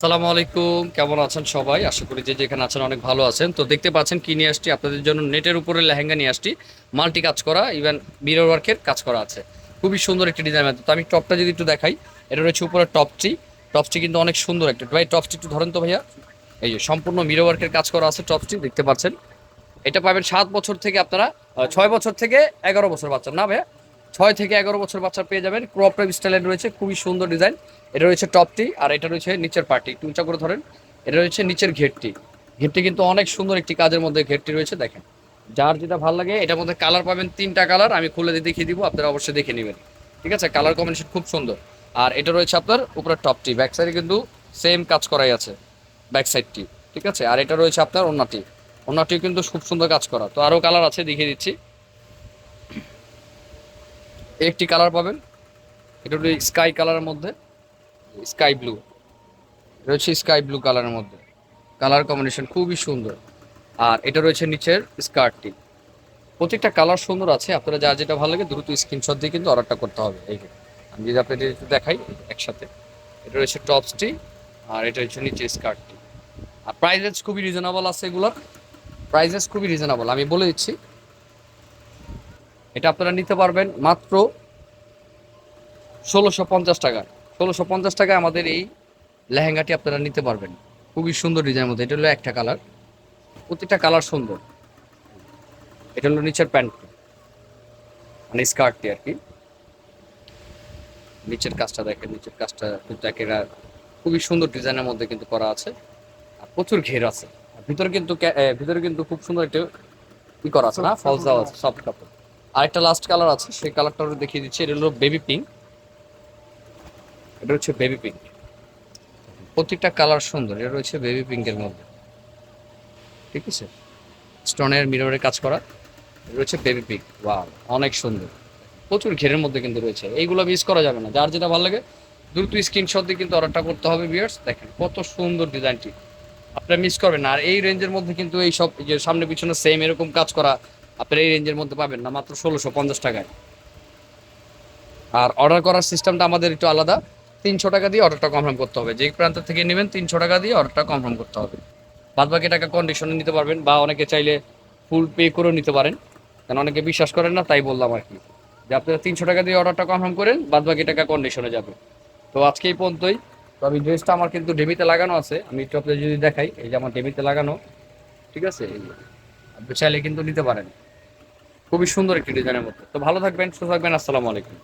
আসসালামু আলাইকুম। কেমন আছেন সবাই? আশা করি যে যেখানে আছেন অনেক ভালো আছেন। তো দেখতে পাচ্ছেন কি নিয়ে আসছি? আপনাদের জন্য নেটের উপরে লেহেঙ্গা নিয়ে আসছি। মাল্টি কাজ করা ইভেন মিরর ওয়ার্কের কাজ করা আছে। খুবই সুন্দর একটি ডিজাইন আছে। তো আমি টপটা যদি একটু দেখাই, এটা রয়েছে উপরে টপটি। টপটি কিন্তু অনেক সুন্দর একটা। ভাই, টপটি একটু ধরেন তো ভাইয়া। এই যে সম্পূর্ণ মিরর ওয়ার্কের কাজ করা আছে টপটি, দেখতে পাচ্ছেন। এটা পাবেন সাত বছর থেকে আপনারা ছয় বছর থেকে এগারো বছর বাচ্চা। না ভাইয়া? ছয় থেকে এগারো বছর বাচ্চা পেয়ে যাবেন। ক্রপ টপ স্টাইলের রয়েছে, খুবই সুন্দর ডিজাইন এটা রয়েছে টপটি আর এটা রয়েছে নিচের পার্টি একটু উঁচা করে ধরেন। এটা রয়েছে নিচের ঘেরটি। ঘেরটি কিন্তু অনেক সুন্দর একটি কাজের মধ্যে ঘেরটি রয়েছে, দেখেন। যার যেটা ভালো লাগে, এটার মধ্যে কালার পাবেন তিনটা কালার আমি খুলে দিয়ে দেখিয়ে দিব, আপনারা অবশ্যই দেখে নেবেন। ঠিক আছে? কালার কম্বিনেশন খুব সুন্দর। আর এটা রয়েছে আপনার উপরে টপটি ব্যাক সাইডে কিন্তু সেম কাজ করাই আছে ব্যাক সাইডটি ঠিক আছে? আর এটা রয়েছে আপনার ওনাটি ওনাটিও কিন্তু খুব সুন্দর কাজ করা। তো আরও কালার আছে, দেখিয়ে দিচ্ছি। একটি কালার পাবেন। এটা হলো স্কাই কালারের মধ্যে। Sky blue. রয়েছে স্কাই ব্লু কালারের মধ্যে। কালার কম্বিনেশন খুবই সুন্দর। আর এটা রয়েছে নিচের স্কার্টটি। প্রত্যেকটা কালার সুন্দর আছে। আপনারা যা যেটা ভালো লাগে দ্রুত স্ক্রিনশট দিয়ে কিন্তু অর্ডারটা করতে হবে। এই। আমি যদি আপনাদের দেখাই একসাথে। এটা রয়েছে টপসটি আর এটা হচ্ছে নিচে স্কার্টটি। আর প্রাইজেস খুবই রিজনেবল আছে এগুলোর। প্রাইজেস খুবই রিজনেবল আমি বলে দিচ্ছি এটা আপনারা নিতে পারবেন মাত্র ষোলোশো পঞ্চাশ টাকা। ষোলোশো পঞ্চাশ টাকায় আমাদের এই লেহেঙ্গাটি আপনারা নিতে পারবেন। খুবই সুন্দর ডিজাইনের মধ্যে। এটা হলো একটা কালার। প্রত্যেকটা কালার সুন্দর। এটা হলো নিচের প্যান্ট। মানে স্কার্টটি আর কি। নিচের কাজটা দেখেন, নিচের কাজটা কিন্তু খুবই সুন্দর ডিজাইনের মধ্যে কিন্তু করা আছে। আর প্রচুর ঘের আছে। ভিতরে কিন্তু ভিতরে কিন্তু খুব সুন্দর একটা ই করা আছে না? ফলস দেওয়া আছে, সফট কাপড়। আরেকটা লাস্ট কালার আছে, সেই কালারটা দেখিয়ে দিচ্ছি। এটা হলো বেবি পিঙ্ক এটা হচ্ছে বেবি পিঙ্ক প্রত্যেকটা কালার সুন্দর, এটা রয়েছে বেবি পিঙ্কের মধ্যে। ঠিক আছে? স্টোনের মিররের কাজ করা। রয়েছে বেবি পিঙ্ক ওয়াও অনেক সুন্দর। প্রচুর ঘেরের মধ্যে কিন্তু রয়েছে। এইগুলো মিস করা যাবে না। যার যেটা ভালো লাগে, দ্রুত স্ক্রিনশট দিয়ে কিন্তু অর্ডারটা করতে হবে বিয়ার্স দেখেন, কত সুন্দর ডিজাইনটি আপনারা মিস করবেন আর এই রেঞ্জের মধ্যে কিন্তু এই সব যে সামনে পিছনে সেম এরকম কাজ করা। আপনারা এই রেঞ্জের মধ্যে পাবেন না, মাত্র ষোলোশো পঞ্চাশ টাকায়। আর অর্ডার করার সিস্টেমটা আমাদের একটু আলাদা। তিনশো টাকা দিয়ে অর্ডারটা কনফার্ম করতে হবে। যেই প্রান্ত থেকে নেবেন, তিনশো টাকা দিয়ে অর্ডারটা কনফার্ম করতে হবে। বাদ বাকি টাকা কন্ডিশনে নিতে পারবেন বা অনেকে চাইলে ফুল পে করেও নিতে পারেন। কারণ অনেকে বিশ্বাস করেন না, তাই বললাম আর কি। যে আপনারা তিনশো টাকা দিয়ে অর্ডারটা কনফার্ম করেন বাদ বাকি টাকা কন্ডিশনে যাবে। তো আজকে এই পর্যন্তই। তো আমি ড্রেসটা আমার কিন্তু ডেমিতে লাগানো আছে। আমি একটু আপনাদের যদি দেখাই, এই যে আমার ডেমিতে লাগানো, ঠিক আছে? আপনি চাইলে কিন্তু নিতে পারেন। খুবই সুন্দর একটি ডিজাইনের মধ্যে। তো ভালো থাকবেন সুস্থ থাকবেন আসসালামু আলাইকুম।